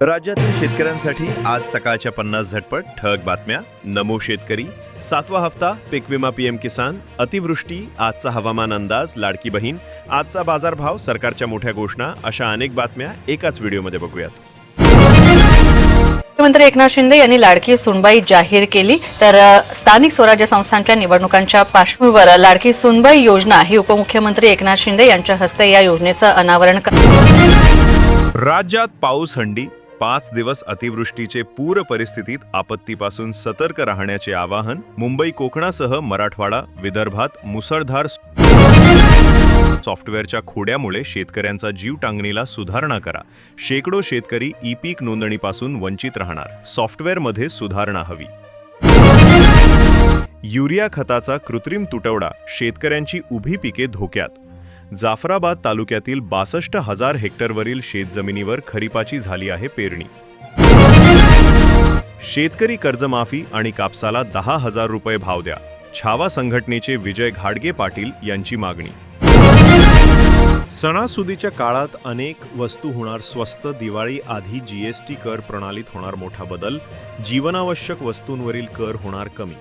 राज्यातील शेतकऱ्यांसाठी आज सकाळच्या पन्नास झटपट ठळक बातम्या. नमो शेतकरी. सातवा हप्ता पीक विमा पीएम किसान. अतिवृष्टी आजचा हवामान अंदाज लाडकी बहीण. आजचा बाजारभाव सरकारच्या मोठ्या घोषणा अशा अनेक बातम्या एकाच व्हिडिओमध्ये बघूयात. मुख्यमंत्री एकनाथ शिंदे यांनी लाडकी सुनबाई जाहीर केली. तर स्थानिक स्वराज्य संस्थांच्या निवडणुकांच्या पार्श्वभूमीवर लाडकी सुनबाई योजना ही उपमुख्यमंत्री एकनाथ शिंदे यांच्या हस्ते या योजनेचं अनावरण कर- राज्यात पाऊस हंडी पाच दिवस अतिवृष्टीचे पूर परिस्थितीत आपत्तीपासून सतर्क राहण्याचे आवाहन मुंबई कोकणासह मराठवाडा विदर्भात मुसळधार सॉफ्टवेअरच्या खोड्यामुळे शेतकऱ्यांचा जीव टांगणीला सुधारणा करा. शेकडो शेतकरी ई पीक नोंदणीपासून वंचित राहणार. सॉफ्टवेअरमध्ये सुधारणा हवी. युरिया खताचा कृत्रिम तुटवडा. शेतकऱ्यांची उभी पिके धोक्यात. जाफराबाद तालुक्यातील बासष्ट हजार हेक्टरवरील शेतजमिनीवर खरीपाची झाली आहे पेरणी. शेतकरी कर्जमाफी आणि कापसाला दहा हजार रुपये भाव द्या. छावा संघटनेचे विजय घाडगे पाटील यांची मागणी. सणासुदीच्या काळात अनेक वस्तू होणार स्वस्त दिवाळी आधी जीएसटी कर प्रणालीत होणार मोठा बदल जीवनावश्यक वस्तूंवरील कर होणार कमी.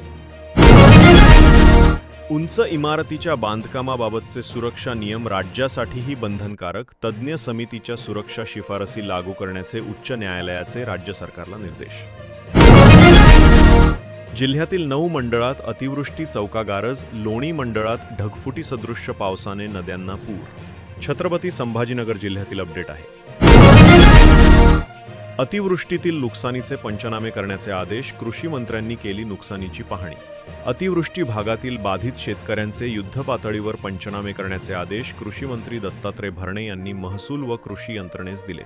उंच इमारतीच्या बांधकामाबाबतचे सुरक्षा नियम राज्यासाठीही बंधनकारक तज्ज्ञ समितीच्या सुरक्षा शिफारसी लागू करण्याचे उच्च न्यायालयाचे राज्य सरकारला निर्देश. जिल्ह्यातील नऊ मंडळात अतिवृष्टी चौकागारज लोणी मंडळात ढगफुटी सदृश्य पावसाने नद्यांना पूर. छत्रपती संभाजीनगर जिल्ह्यातील अपडेट आहे. अतिवृष्टीतील नुकसानीचे पंचनामे करण्याचे आदेश कृषी मंत्र्यांनी केली नुकसानीची पाहणी. अतिवृष्टी भागातील बाधित शेतकऱ्यांचे युद्धपातळीवर पंचनामे करण्याचे आदेश कृषी मंत्री दत्तात्रय भरणे यांनी महसूल व कृषी यंत्रणेस दिले.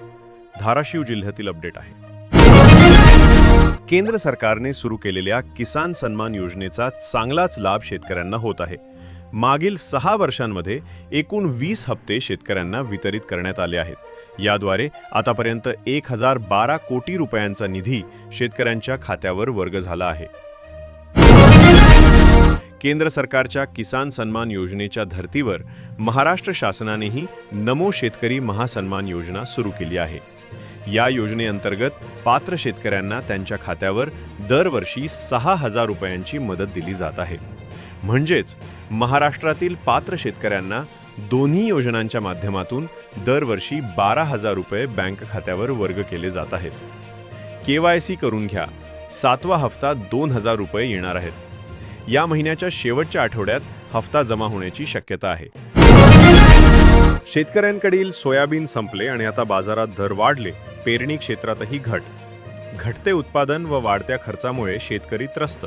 धाराशिव जिल्ह्यातील अपडेट आहे. केंद्र सरकारने सुरू केलेल्या किसान सन्मान योजनेचा चांगलाच लाभ शेतकऱ्यांना होत आहे. मागील सहा वर्षांमध्ये एकूण वीस हप्ते शेतकऱ्यांना वितरित करण्यात आले आहेत. याद्वारे आतापर्यंत एक हजार बारा कोटी रुपयांचा निधी शेतकऱ्यांच्या खात्यावर वर्ग झाला आहे. केंद्र सरकारच्या किसान सन्मान योजनेच्या धर्तीवर महाराष्ट्र शासनानेही नमो शेतकरी महासन्मान योजना सुरू केली आहे. या योजनेअंतर्गत पात्र शेतकऱ्यांना त्यांच्या खात्यावर दरवर्षी सहा हजार रुपयांची मदत दिली जात आहे. म्हणजेच महाराष्ट्रातील पात्र शेतकऱ्यांना दोन्ही योजनांच्या माध्यमातून दरवर्षी बारा हजार रुपये बँक खात्यावर वर्ग केले जात आहेत. के वाय सी करून घ्या. सातवा हप्ता दोन हजार रुपये येणार आहेत. या महिन्याच्या शेवटच्या आठवड्यात हप्ता जमा होण्याची शक्यता आहे. शेतकऱ्यांकडील सोयाबीन संपले आणि आता बाजारात दर वाढले पेरणी क्षेत्रातही घट. घटते उत्पादन व वाढत्या खर्चामुळे शेतकरी त्रस्त.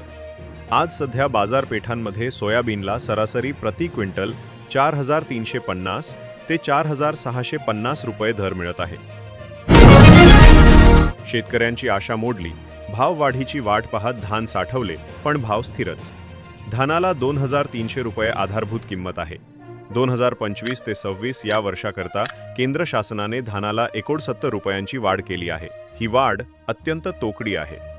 आज सध्या बाजारपेठांमध्ये सोयाबीनला सरासरी प्रति क्विंटल चार हजार तीनशे पन्नास ते चार हजार सहाशे पन्नास रुपये दर मिळत आहे. शेतकऱ्यांची आशा मोडली. भाव वाढीची वाट पाहत धान साठवले पण भाव स्थिरच. धानाला दोन हजार तीनशे रुपये आधारभूत किंमत आहे. दोन हजार पंचवीस ते सव्वीस या वर्षाकरता केंद्र शासनाने धानाला एकोणसत्तर रुपयांची वाढ केली आहे. ही वाढ अत्यंत तोकडी आहे.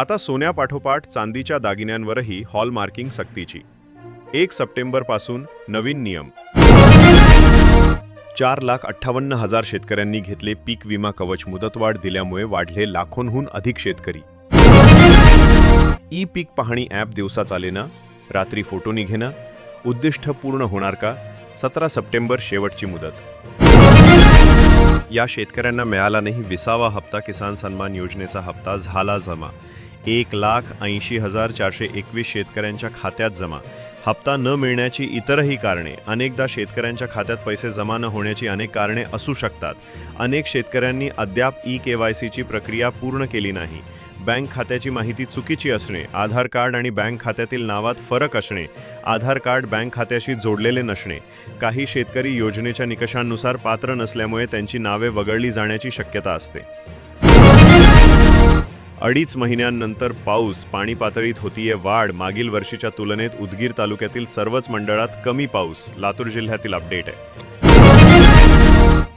आता सोन्यापाठोपाठ चांदीच्या दागिन्यांवरही हॉलमार्किंग सक्तीची. एक सप्टेंबरपासून नवीन नियम. चार लाख अठ्ठावन्न हजार शेतकऱ्यांनी घेतले पीक विमा कवच मुदतवाढ दिल्यामुळे वाढले लाखोंहून अधिक शेतकरी. ई पीक पाहणी ॲप दिवसा चालेना रात्री फोटो निघेना उद्दिष्ट पूर्ण होणार का सतरा सप्टेंबर शेवटची मुदत. या शेतकऱ्यांना मिळाला नाही विसावा हप्ता किसान सन्मान योजनेचा हप्ता झाला जमा. एक लाख ऐंशी हजार चारशे एकवीस शेतकऱ्यांच्या खात्यात जमा. हप्ता न मिळण्याची इतरही कारणे. अनेकदा शेतकऱ्यांच्या खात्यात पैसे जमा न होण्याची अनेक कारणे असू शकतात. अनेक शेतकऱ्यांनी अद्याप ई के वाय सीची प्रक्रिया पूर्ण केली नाही. बँक खात्याची माहिती चुकीची असणे आधार कार्ड आणि बँक खात्यातील नावात फरक असणे आधार कार्ड बँक खात्याशी जोडलेले नसणे. काही शेतकरी योजनेच्या निकषांनुसार पात्र नसल्यामुळे त्यांची नावे वगळली जाण्याची शक्यता असते. अडीच महिन्यांनंतर पाऊस पाणी पातळीत होतीये वाढ मागील वर्षीच्या तुलनेत उदगीर तालुक्यातील सर्वच मंडळात कमी पाऊस लातूर जिल्ह्यातील अपडेट आहे.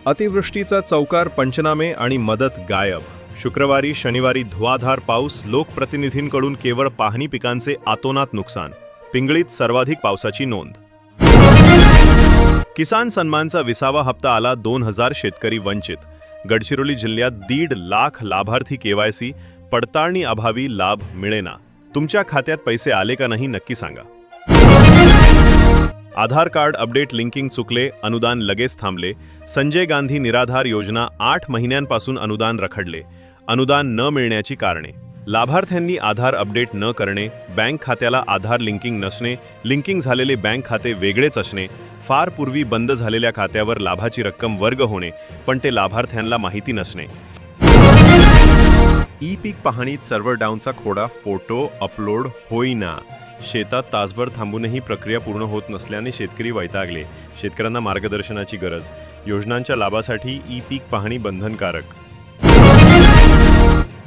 अतिवृष्टीचा चौकार पंचनामे आणि मदत गायब. शुक्रवारी शनिवारी धुवाधार पाऊस लोकप्रतिनिधींकडून केवळ पाहणी पिकांचे आतोनात नुकसान पिंगळीत सर्वाधिक पावसाची नोंद. किसान सन्मानचा विसावा हप्ता आला दोन हजार शेतकरी वंचित. गडचिरोली जिल्ह्यात दीड लाख लाभार्थी केवायसी पडताळणी अभावी लाभ मिळेना. तुमच्या खात्यात पैसे आले का नाही नक्की सांगा. आधार कार्ड अपडेट लिंकिंग चुकले अनुदान लगेच थांबले. संजय गांधी निराधार योजना आठ महिन्यांपासून अनुदान रखडले. अनुदान न मिळण्याची कारणे. लाभार्थ्यांनी आधार अपडेट न करणे बँक खात्याला आधार लिंकिंग नसणे लिंकिंग झालेले बँक खाते वेगळेच असणे फार पूर्वी बंद झालेल्या खात्यावर लाभाची रक्कम वर्ग होणे पण ते लाभार्थ्यांना माहिती नसणे. ई पीक पाहणीत सर्व्हर डाऊनचा खोडा फोटो अपलोड होईना. शेतात तासभर थांबूनही प्रक्रिया पूर्ण होत नसल्याने शेतकरी वैतागले. शेतकऱ्यांना मार्गदर्शनाची गरज. योजनांच्या लाभासाठी ई पीक पाहणी बंधनकारक.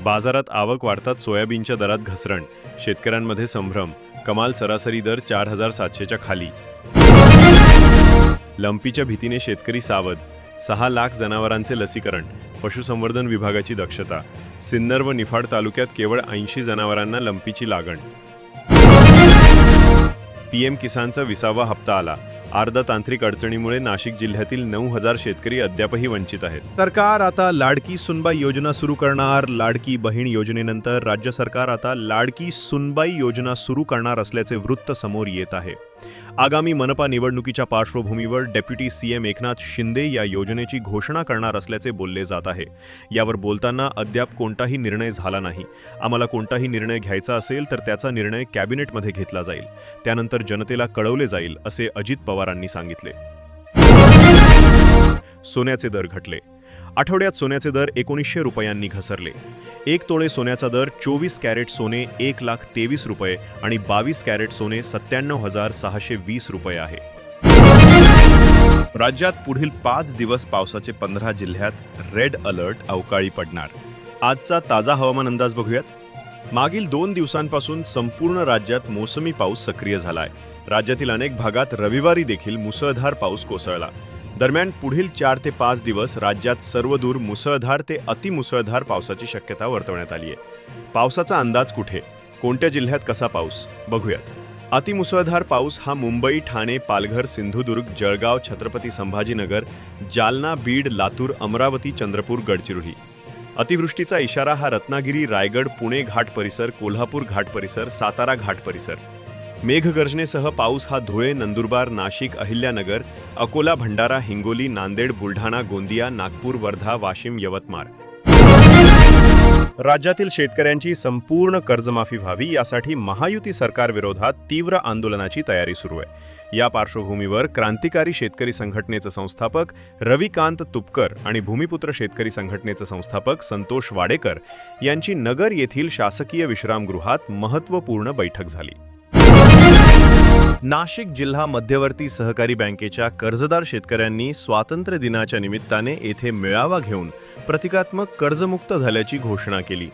बाजारात आवक वाढतात सोयाबीनच्या दरात घसरण. शेतकऱ्यांमध्ये संभ्रम. कमाल सरासरी दर चार हजार सातशेच्या खाली. लंपीच्या भीतीने शेतकरी सावध. सहा लाख जनावरांचे लसीकरण पशुसंवर्धन विभागाची दक्षता. सिन्नर व निफाड तालुक्यात केवळ ऐंशी जनावरांना लंपीची लागण. पीएम किसानचा विसावा हप्ता आला. अर्ध तांत्रिक अडचणीमुळे नाशिक जिल्ह्यातील नऊ हजार शेतकरी अद्यापही वंचित आहेत. सरकार आता लाडकी सुनबाई योजना सुरू करणार. लाडकी बहीण योजनेनंतर राज्य सरकार आता लाडकी सुनबाई योजना सुरू करणार असल्याचे वृत्त समोर येत आहे. आगामी मनपा निवडणुकीच्या पार्श्वभूमीवर डेप्युटी सीएम एकनाथ शिंदे या योजनेची घोषणा करणार असल्याचे बोलले जात आहे. यावर बोलताना अद्याप कोणताही निर्णय झाला नाही. आम्हाला कोणताही निर्णय घ्यायचा असेल तर त्याचा निर्णय कॅबिनेटमध्ये घेतला जाईल. त्यानंतर जनतेला कळवले जाईल असे अजित पवारांनी सांगितले. सोन्याचे दर घटले. आठवड्यात सोन्याचे दर एकोणीसशे रुपयांनी घसरले. एक तोळे सोन्याचा दर चोवीस कॅरेट सोने एक लाख तेवीस रुपये आणि बावीस कॅरेट सोने सत्त्याण्णव हजार सहाशे वीस रुपये आहे. राज्यात पुढील पाच दिवस पावसाचे पंधरा जिल्ह्यात रेड अलर्ट अवकाळी पडणार. आजचा ताजा हवामान अंदाज बघूयात. मागील दोन दिवसांपासून संपूर्ण राज्यात मोसमी पाऊस सक्रिय झालाय. राज्यातील अनेक भागात रविवारी देखील मुसळधार पाऊस कोसळला. दरम्यान पुढील चार ते पाच दिवस राज्यात सर्वदूर मुसळधार ते अतिमुसळधार पावसाची शक्यता वर्तवण्यात आली आहे. पावसाचा अंदाज कुठे? कोणत्या जिल्ह्यात कसा पाऊस? बघूयात. अतिमुसळधार पाऊस हा मुंबई ठाणे पालघर सिंधुदुर्ग जळगाव छत्रपती संभाजीनगर जालना बीड लातूर अमरावती चंद्रपूर गडचिरोली. अतिवृष्टीचा इशारा हा रत्नागिरी रायगड पुणे घाट परिसर कोल्हापूर घाट परिसर सातारा घाट परिसर. मेघगर्जनेसह पाऊस हा धुळे नंदुरबार नाशिक अहिल्यानगर अकोला भंडारा हिंगोली नांदेड बुलढाणा गोंदिया नागपूर वर्धा वाशिम यवतमाळ. राज्यातील शेतकऱ्यांची संपूर्ण कर्जमाफी व्हावी यासाठी महायुती सरकारविरोधात तीव्र आंदोलनाची तयारी सुरू आहे. या पार्श्वभूमीवर क्रांतिकारी शेतकरी संघटनेचे संस्थापक रविकांत तुपकर आणि भूमिपुत्र शेतकरी संघटनेचे संस्थापक संतोष वाडेकर यांची नगर येथील शासकीय विश्रामगृहात महत्त्वपूर्ण बैठक झाली. नाशिक जिल्हा मध्यवर्ती सहकारी बँकेच्या कर्जदार शेतकऱ्यांनी स्वातंत्र्य दिनाच्या निमित्ताने येथे मेळावा घेऊन प्रतिकात्मक कर्जमुक्त झाल्याची घोषणा केली.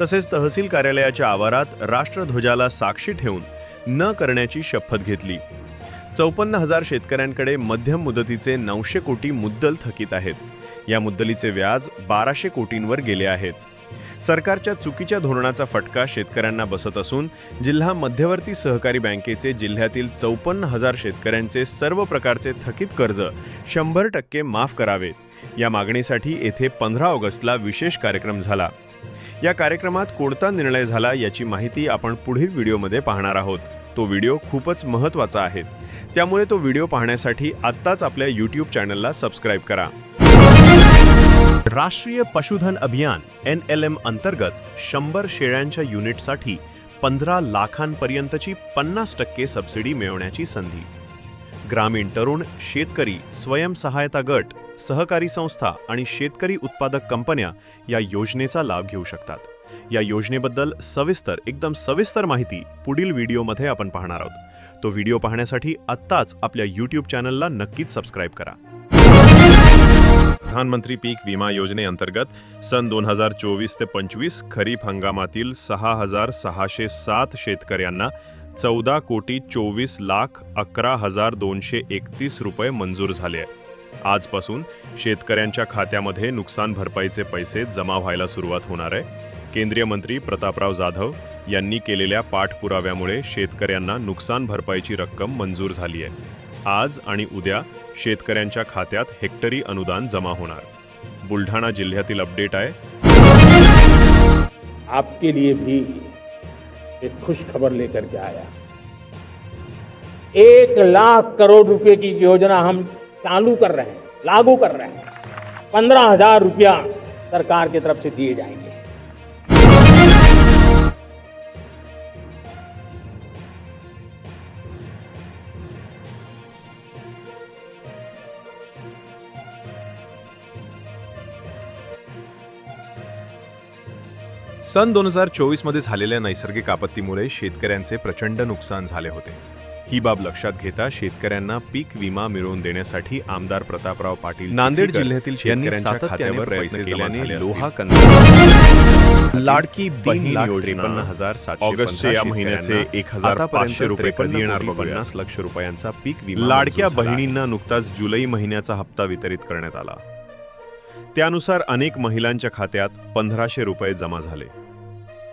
तसेच तहसील कार्यालयाच्या आवारात राष्ट्रध्वजाला साक्षी ठेवून न करण्याची शपथ घेतली. चौपन्न हजार शेतकऱ्यांकडे मध्यम मुदतीचे नऊशे कोटी मुद्दल थकीत आहेत. या मुद्दलीचे व्याज बाराशे कोटींवर गेले आहेत. सरकारच्या चुकीच्या धोरणाचा फटका शेतकऱ्यांना बसत असून जिल्हा मध्यवर्ती सहकारी बँकेचे जिल्ह्यातील चौपन्न हजार शेतकऱ्यांचे सर्व प्रकारचे थकीत कर्ज शंभर टक्के माफ करावेत. या मागणीसाठी येथे पंधरा ऑगस्टला विशेष कार्यक्रम झाला. या कार्यक्रमात कोणता निर्णय झाला याची माहिती आपण पुढील व्हिडिओमध्ये पाहणार आहोत. तो व्हिडिओ खूपच महत्त्वाचा आहे. त्यामुळे तो व्हिडिओ पाहण्यासाठी आत्ताच आपल्या यूट्यूब चॅनलला सबस्क्राईब करा. राष्ट्रीय पशुधन अभियान एन एल एम अंतर्गत शंभर शेळ्यांच्या युनिटसाठी पंधरा लाखांपर्यंतची पन्नास टक्के सबसिडी मिळवण्याची संधी. ग्रामीण तरुण शेतकरी स्वयंसहायता गट सहकारी संस्था आणि शेतकरी उत्पादक कंपन्या या योजनेचा लाभ घेऊ शकतात. या योजनेबद्दल सविस्तर एकदम सविस्तर माहिती पुढील व्हिडिओमध्ये आपण पाहणार आहोत. तो व्हिडिओ पाहण्यासाठी आत्ताच आपल्या यूट्यूब चॅनलला नक्कीच सबस्क्राईब करा. प्रधानमंत्री पीक विमा योजनेअंतर्गत सन दोन हजार चोवीस ते पंचवीस खरीप हंगामातील सहा हजार सहाशे सात शेतकऱ्यांना चौदा कोटी चोवीस लाख अकरा हजार दोनशे एकतीस रुपये मंजूर झाले. आहे आजपासून शेतकऱ्यांच्या खात्यामध्ये नुकसान भरपाईचे पैसे जमा व्हायला सुरुवात होणार आहे. केंद्रीय मंत्री प्रतापराव जाधव यांनी केलेल्या पाठपुराव्यामुळे शेतकऱ्यांना नुकसान भरपाईची रक्कम मंजूर झाली आहे. आज आणि उद्या शेतकऱ्यांच्या खात्यात हेक्टरी अनुदान जमा होणार. बुलढाणा जिल्ह्यातील अपडेट आहे. आपके लिए भी एक खुश खबर लेकर के आया एक लाख करोड़ रुपए की योजना हम चालू कर रहे हैं लागू कर रहे हैं। पंद्रह हजार रुपया सरकार की तरफ से दिए जाएंगे। सन दोन हजार चोवीसमध्ये झालेल्या नैसर्गिक आपत्तीमुळे शेतकऱ्यांचे प्रचंड नुकसान झाले होते ही बाब लक्षात घेता शेतकऱ्यांना पीक विमा मिळवून देण्यासाठी आमदार प्रतापराव पाटील नांदेड जिल्ह्यातील शेतकऱ्यांच्या खात्यावर पैसे केल्याने लोहा कंद लाडकी बहीण योजना हजार ऑगस्टच्या या महिन्याचे एक हजार पाचशे रुपये कधी येणार. पन्नास लक्ष रुपयांचा पीक विमा लाडक्या. बहिणींना नुकताच जुलै महिन्याचा हप्ता वितरित करण्यात आला त्यानुसार अनेक महिलांच्या खात्यात पंधराशे रुपये जमा झाले.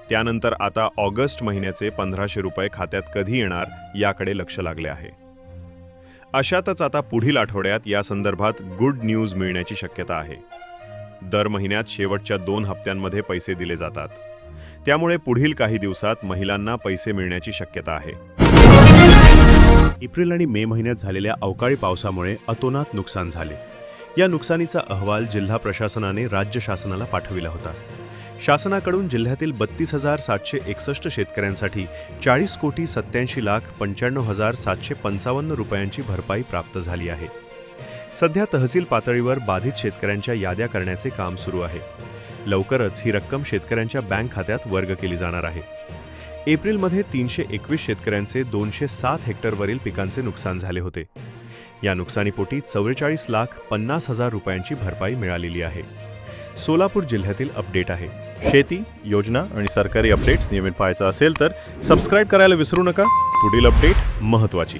त्यानंतर आता ऑगस्ट महिन्याचे पंधराशे रुपये खात्यात कधी येणार याकडे लक्ष लागले आहे. अशातच आता पुढील आठवड्यात या संदर्भात गुड न्यूज मिळण्याची शक्यता आहे. दर महिन्यात शेवटच्या दोन हप्त्यांमध्ये पैसे दिले जातात. त्यामुळे पुढील काही दिवसात महिलांना पैसे मिळण्याची शक्यता आहे. एप्रिल आणि मे महिन्यात झालेल्या अवकाळी पावसामुळे अतोनात नुकसान झाले. या नुकसानीचा अहवाल जिल्हा प्रशासनाने राज्य शासनाला पाठविला होता. शासनाकडून जिल्ह्यातील बत्तीस हजार सातशे एकसष्ट शेतकऱ्यांसाठी चाळीस कोटी सत्याऐंशी लाख पंच्याण्णव हजार सातशे पंचावन्न रुपयांची भरपाई प्राप्त झाली आहे. सध्या तहसील पातळीवर बाधित शेतकऱ्यांच्या याद्या करण्याचे काम सुरू आहे. लवकरच ही रक्कम शेतकऱ्यांच्या बँक खात्यात वर्ग केली जाणार आहे. एप्रिलमध्ये तीनशे एकवीस शेतकऱ्यांचे दोनशे सात हेक्टरवरील पिकांचे नुकसान झाले होते. या नुकसानीपोटी चव्वेचाळीस लाख पन्नास हजार रुपयांची भरपाई मिळालेली आहे. सोलापूर जिल्ह्यातील अपडेट आहे. शेती योजना आणि सरकारी अपडेट्स नियमित पाहायचं असेल तर सबस्क्राईब करायला विसरू नका. पुढील अपडेट महत्त्वाची.